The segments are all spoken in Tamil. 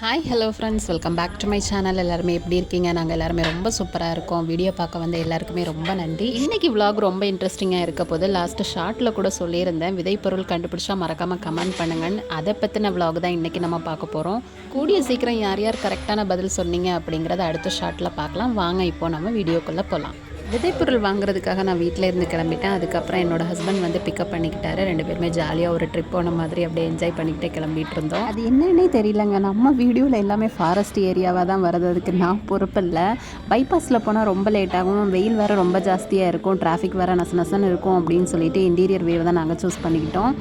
Hi hello friends welcome back to my channel எல்லாருமே எப்படி இருக்கீங்க? நாங்கள் எல்லாருமே ரொம்ப சூப்பராக இருக்கோம். வீடியோ பார்க்க வந்த எல்லாருக்குமே ரொம்ப நன்றி. இன்றைக்கி விலாக் ரொம்ப இன்ட்ரெஸ்டிங்காக இருக்க போது லாஸ்ட்டு ஷார்ட்டில் கூட சொல்லியிருந்தேன். விதைப்பொருள் கண்டுபிடிச்சா மறக்காமல் கமெண்ட் பண்ணுங்கன்னு. அதை பற்றின விலாக் தான் இன்றைக்கி நம்ம பார்க்க போகிறோம் கூடிய சீக்கிரம் யார் யார் கரெக்டான பதில் சொன்னீங்க அப்படிங்கிறத அடுத்த ஷார்ட்டில் பார்க்கலாம். வாங்க இப்போ நம்ம வீடியோக்குள்ளே போகலாம் விதைப்பொருள் வாங்குறதுக்காக நான் வீட்டில் இருந்து கிளம்பிட்டேன். அதுக்கப்புறம் என்னோட ஹஸ்பண்ட் வந்து பிக்கப் பண்ணிக்கிட்டாரு. ரெண்டு பேருமே ஜாலியாக ஒரு ட்ரிப் போன மாதிரி அப்படியே என்ஜாய் பண்ணிக்கிட்டே கிளம்பிட்டு இருந்தோம். அது என்னன்னே தெரியலங்க. நம்ம வீடியோவில் எல்லாமே ஃபாரஸ்ட் ஏரியாவாக தான் வருது அதுக்கு நான் பொறுப்பு இல்லை. பைபாஸில் போனால் ரொம்ப லேட் ஆகும். வெயில் வேறு ரொம்ப ஜாஸ்தியாக இருக்கும். டிராஃபிக் வேறு நச நசன்னு இருக்கும் அப்படின்னு சொல்லிட்டு இன்டீரியர் வேவை தான் நாங்கள் சூஸ் பண்ணிக்கிட்டோம்.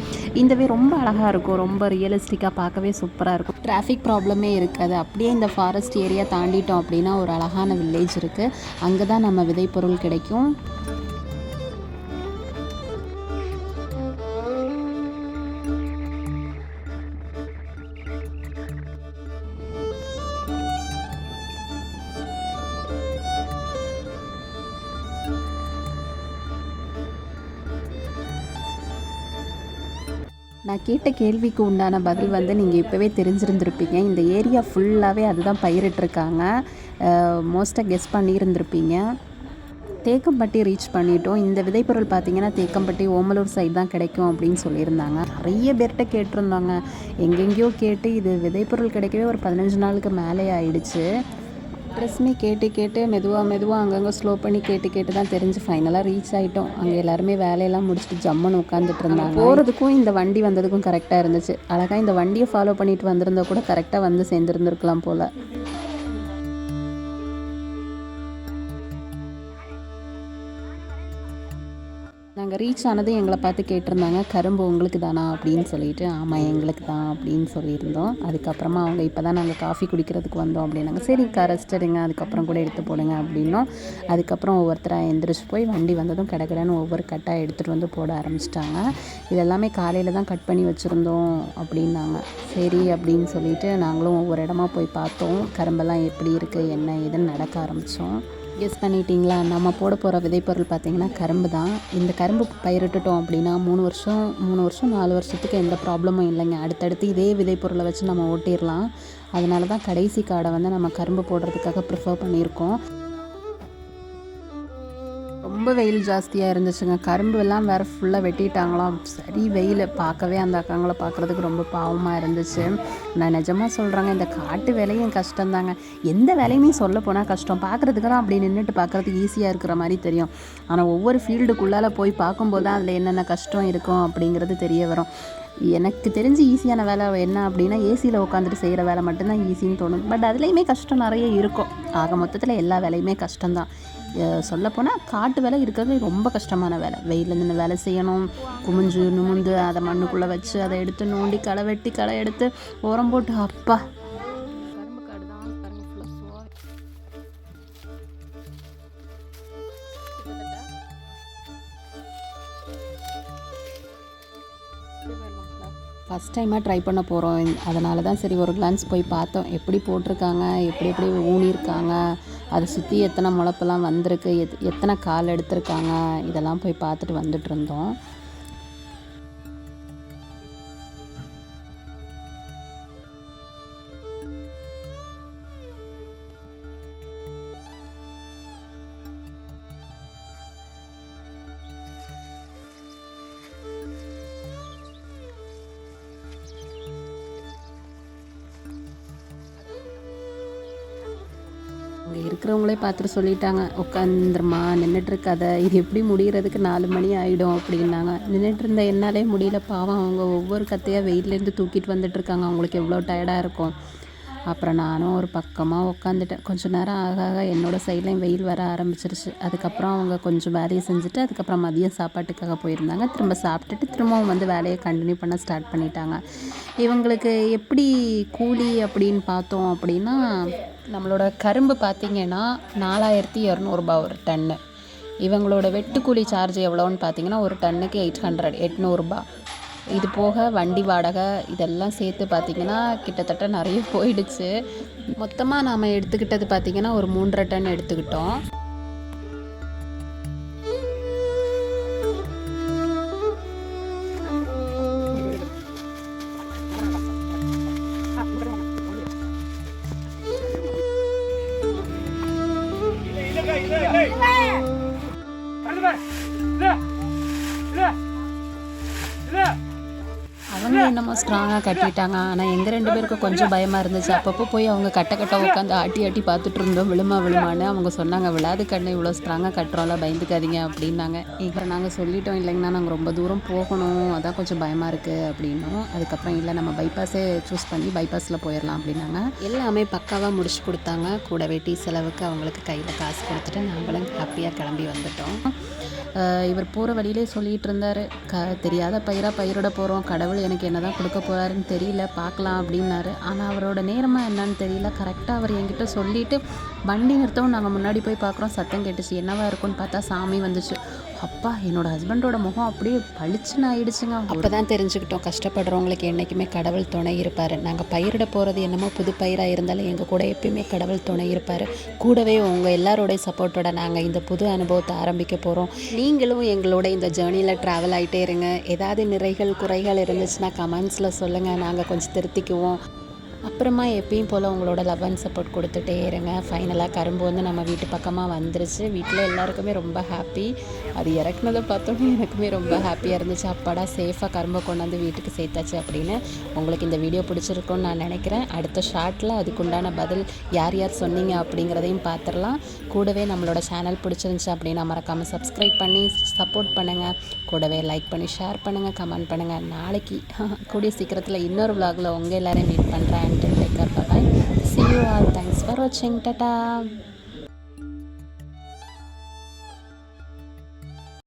இந்த வே ரொம்ப அழகாக இருக்கும். ரொம்ப ரியலிஸ்டிக்காக பார்க்கவே சூப்பராக இருக்கும். டிராஃபிக் ப்ராப்ளமே இருக்காது. அப்படியே இந்த ஃபாரஸ்ட் ஏரியா தாண்டிட்டோம் அப்படின்னா ஒரு அழகான வில்லேஜ் இருக்குது அங்கே தான் நம்ம விதைப்பொருள் கிடைக்கும். நான் கேட்ட கேள்விக்கு உண்டான பதில் வந்து நீங்கள் இப்போவே தெரிஞ்சிருந்திருப்பீங்க. இந்த ஏரியா ஃபுல்லாகவே அதுதான் பயிரிட்டிருக்காங்க. மோஸ்ட்டாக கெஸ் பண்ணியிருந்திருப்பீங்க. தேக்கம்பட்டி ரீச் பண்ணிட்டோம். இந்த விதைப்பொருள் பார்த்தீங்கன்னா தேக்கம்பட்டி ஓமலூர் சைடு தான் கிடைக்கும் அப்படின்னு சொல்லியிருந்தாங்க. நிறைய பேர்கிட்ட கேட்டிருந்தாங்க. எங்கெங்கேயோ கேட்டு இது விதைப்பொருள் கிடைக்கவே ஒரு பதினஞ்சு நாளுக்கு மேலே ஆயிடுச்சு. ட்ரெஸ்மே கேட்டு கேட்டு மெதுவாக மெதுவாக அங்கங்கே ஸ்லோ பண்ணி கேட்டு கேட்டு தான் தெரிஞ்சு ஃபைனலாக ரீச் ஆகிட்டோம் அங்கே எல்லாருமே வேலையெல்லாம் முடிச்சுட்டு ஜம்முன்னு உட்காந்துட்டு இருந்தாங்க. போகிறதுக்கும் இந்த வண்டி வந்ததுக்கும் கரெக்டாக இருந்துச்சு. அழகாக இந்த வண்டியை ஃபாலோ பண்ணிட்டு வந்திருந்தா கூட கரெக்டாக வந்து சேர்ந்துருந்துருக்கலாம் போல். நாங்கள் ரீச் ஆனது எங்களை பார்த்து கேட்டிருந்தாங்க கரும்பு உங்களுக்கு தானா? அப்படின்னு சொல்லிட்டு ஆமாம் எங்களுக்கு தான் அப்படின்னு சொல்லியிருந்தோம். அதுக்கப்புறமா அவங்க இப்போ தான் நாங்கள் காஃபி குடிக்கிறதுக்கு வந்தோம் அப்படின்னாங்க. சரிக்கா ரெஸ்ட் எடுங்க அதுக்கப்புறம் கூட எடுத்து போடுங்க அப்படின்னோம். அதுக்கப்புறம் ஒவ்வொருத்தராக எந்திரிச்சு போய் வண்டி வந்ததும் கிடக்கிறேன்னு ஒவ்வொரு கட்டாக எடுத்துகிட்டு வந்து போட ஆரம்பிச்சிட்டாங்க. இதெல்லாமே காலையில் தான் கட் பண்ணி வச்சுருந்தோம் அப்படின்னாங்க. சரி அப்படின்னு சொல்லிட்டு நாங்களும் ஒவ்வொரு இடமா போய் பார்த்தோம். கரும்பெல்லாம் எப்படி இருக்குது என்ன ஏதுன்னு நடக்க ஆரம்பித்தோம் கெஸ் பண்ணிட்டீங்களா? நம்ம போட போகிற விதைப்பொருள் பார்த்தீங்கன்னா கரும்பு தான். இந்த கரும்பு பயிரிட்டுட்டோம் அப்படின்னா மூணு வருஷம் மூணு வருஷம் நாலு வருஷத்துக்கு எந்த ப்ராப்ளமும் இல்லைங்க. அடுத்தடுத்து இதே விதைப்பொருளை வச்சு நம்ம ஓட்டிடலாம். அதனால தான் கடைசி காடை வந்து நம்ம கரும்பு போடுறதுக்காக ப்ரிஃபர் பண்ணியிருக்கோம். ரொம்ப வெயில் ஜாஸ்தியாக இருந்துச்சுங்க. கரும்பு எல்லாம் வேறு ஃபுல்லாக வெட்டிட்டாங்களாம். சரி வெயில். பார்க்கவே அந்த அக்காங்களை பார்க்குறதுக்கு ரொம்ப பாவமாக இருந்துச்சு. நான் நிஜமாக சொல்கிறேங்க இந்த காட்டு வேலையும் கஷ்டம்தாங்க. எந்த வேலையுமே சொல்ல போனால் கஷ்டம். பார்க்குறதுக்கு தான் அப்படி நின்றுட்டு பார்க்குறதுக்கு ஈஸியாக இருக்கிற மாதிரி தெரியும். ஆனால் ஒவ்வொரு ஃபீல்டுக்குள்ளால போய் பார்க்கும்போது தான் அதில் என்னென்ன கஷ்டம் இருக்கும் அப்படிங்கிறது தெரிய வரும். எனக்கு தெரிஞ்சு ஈஸியான வேலை என்ன அப்படின்னா ஏசியில் உட்காந்துட்டு செய்கிற வேலை மட்டும்தான் ஈஸின்னு தோணும். பட் அதுலேயுமே கஷ்டம் நிறைய இருக்கும். ஆக மொத்தத்தில் எல்லா வேலையுமே கஷ்டம்தான். சொல்லப்போனால் காட்டு வேலை இருக்கிறது ரொம்ப கஷ்டமான வேலை. வெயிலில் நின்று வேலை செய்யணும் குமிஞ்சு நுமுந்து அதை மண்ணுக்குள்ளே வச்சு அதை எடுத்து நோண்டி களை வெட்டி களை எடுத்து உரம் போட்டு அப்பா ஃபஸ்ட் டைமாக ட்ரை பண்ண போகிறோம் அதனால தான் சரி ஒரு கிளான்ஸ் போய் பார்த்தோம். எப்படி போட்டிருக்காங்க? எப்படி எப்படி ஊனியிருக்காங்க? அதை சுற்றி எத்தனை முளப்பெல்லாம் வந்திருக்கு? எத் எத்தனை கால் எடுத்திருக்காங்க? இதெல்லாம் போய் பார்த்துட்டு வந்துட்டு இருந்தோம். அங்கே இருக்கிறவங்களே பார்த்துட்டு சொல்லிட்டாங்க உட்காந்துருமா நின்றுட்டுருக்காத இது எப்படி முடிகிறதுக்கு நாலு மணி ஆகிடும் அப்படின்னாங்க. நின்றுட்டு இருந்த என்னாலே முடியல. பாவம் அவங்க ஒவ்வொரு கத்தையாக வெயிலேருந்து தூக்கிட்டு வந்துட்டுருக்காங்க. அவங்களுக்கு எவ்வளோ டயர்டாக இருக்கும். அப்புறம் நானும் ஒரு பக்கமாக உட்காந்துட்டேன் கொஞ்சம் நேரம் ஆக ஆக என்னோடய சைட்லேயும் வெயில் வர ஆரம்பிச்சிருச்சு. அதுக்கப்புறம் அவங்க கொஞ்சம் வேலையை செஞ்சுட்டு அதுக்கப்புறம் மதியம் சாப்பாட்டுக்காக போயிருந்தாங்க. திரும்ப சாப்பிட்டுட்டு திரும்பவும் வந்து வேலையை கண்டினியூ பண்ண ஸ்டார்ட் பண்ணிட்டாங்க. இவங்களுக்கு எப்படி கூலி அப்படின்னு பார்த்தோம் அப்படின்னா நம்மளோட கரும்பு பார்த்திங்கன்னா நாலாயிரத்தி இரநூறுபா ஒரு டன்னு. இவங்களோட வெட்டுக்கூலி சார்ஜ் எவ்வளோன்னு பார்த்தீங்கன்னா ஒரு டன்னுக்கு எயிட் ஹண்ட்ரட் எட்நூறுபா. இது போக வண்டி வாடகை இதெல்லாம் சேர்த்து பார்த்திங்கன்னா கிட்டத்தட்ட நிறைய போயிடுச்சு. மொத்தமாக நாம் எடுத்துக்கிட்டது பார்த்திங்கன்னா ஒரு மூன்றரை டன் எடுத்துக்கிட்டோம். Hadi be. Le. Le. Le. அவங்க என்னமோ ஸ்ட்ராங்காக கட்டிட்டாங்க. ஆனால் எங்கள் ரெண்டு பேருக்கும் கொஞ்சம் பயமாக இருந்துச்சு. அப்பப்போ போய் அவங்க கட்ட கட்ட உட்காந்து ஆட்டி ஆட்டி பார்த்துட்டு இருந்தோம். விழுமா விழுமான்னு அவங்க சொன்னாங்க விழாது கண்ணு இவ்வளோ ஸ்ட்ராங்காக கட்டுறோம்ல பயந்துக்காதீங்க அப்படின்னாங்க. இப்போ நாங்கள் சொல்லிட்டோம் இல்லைங்கண்ணா நாங்கள் ரொம்ப தூரம் போகணும். அதான் கொஞ்சம் பயமாக இருக்குது அப்படின்னும். அதுக்கப்புறம் இல்லை நம்ம பைபாஸே சூஸ் பண்ணி பைபாஸில் போயிடலாம் அப்படின்னாங்க. எல்லாமே பக்காவாக முடிச்சு கொடுத்தாங்க. கூடவே டீ செலவுக்கு அவங்களுக்கு கையில் காசு கொடுத்துட்டு நாங்களும் ஹாப்பியாக கிளம்பி வந்துட்டோம். இவர் போகிற வழியிலே சொல்லிகிட்டு இருந்தார். க தெரியாத பயிராக பயிரிட போகிறோம் கடவுள் எனக்கு என்ன தான் கொடுக்க போகிறாருன்னு தெரியல பார்க்கலாம் அப்படின்னாரு. ஆனால் அவரோட நேரமாக என்னன்னு தெரியல. கரெக்டாக அவர் என்கிட்ட சொல்லிவிட்டு வண்டி நிறுத்தவும் நாங்கள் முன்னாடி போய் பார்க்குறோம். சத்தம் கேட்டுச்சு. என்னவா இருக்கும்னு பார்த்தா சாமி வந்துச்சு. அப்பா என்னோட ஹஸ்பண்டோட முகம் அப்படியே பளிச்சுன்னு ஆயிடுச்சுங்க. அப்போ தான் தெரிஞ்சுக்கிட்டோம். கஷ்டப்படுறவங்களுக்கு என்றைக்குமே கடவுள் துணை இருப்பார். நாங்கள் பயிரிட போகிறது என்னமோ புது பயிராக இருந்தாலும் எங்கள் கூட எப்பயுமே கடவுள் துணை இருப்பார். கூடவே உங்கள் எல்லாரோடைய சப்போர்ட்டோட நாங்கள் இந்த புது அனுபவத்தை ஆரம்பிக்க போகிறோம் நீங்களும் எங்களோட இந்த ஜேர்னியில் ட்ராவல் ஆகிட்டே இருங்க. ஏதாவது நிறைகள் குறைகள் இருந்துச்சு இருந்துச்சுன்னா கமெண்ட்ஸில் சொல்லுங்கள் நாங்கள் கொஞ்சம் திருத்திக்குவோம். அப்புறமா எப்பயும் போல் உங்களோட லவ் அண்ட் சப்போர்ட் கொடுத்துட்டே இருங்க. ஃபைனலாக கரும்பு வந்து நம்ம வீட்டு பக்கமாக வந்துருச்சு. வீட்டில் எல்லாருக்குமே ரொம்ப ஹாப்பி அது இறக்குனதை பார்த்தோன்னே எனக்குமே ரொம்ப ஹாப்பியாக இருந்துச்சு. அப்பாடா சேஃபாக கரும்பை கொண்டாந்து வீட்டுக்கு சேர்த்தாச்சு அப்படின்னு உங்களுக்கு இந்த வீடியோ பிடிச்சிருக்கும்னு நான் நினைக்கிறேன். அடுத்த ஷார்ட்டில் அதுக்குண்டான பதில் யார் யார் சொன்னீங்க அப்படிங்கிறதையும் பார்த்துடலாம் கூடவே நம்மளோட சேனல் பிடிச்சிருந்துச்சு அப்படின்னா மறக்காமல் சப்ஸ்கிரைப் பண்ணி சப்போர்ட் பண்ணுங்கள் கூடவே லைக் பண்ணி ஷேர் பண்ணுங்கள் கமெண்ட் பண்ணுங்கள் நாளைக்கு கூடிய சீக்கிரத்தில் இன்னொரு விலாகில் உங்கள் எல்லோரையும் மீட் பண்ணுறேன் until later. Bye-bye. See you all. Thanks for watching. Ta-ta.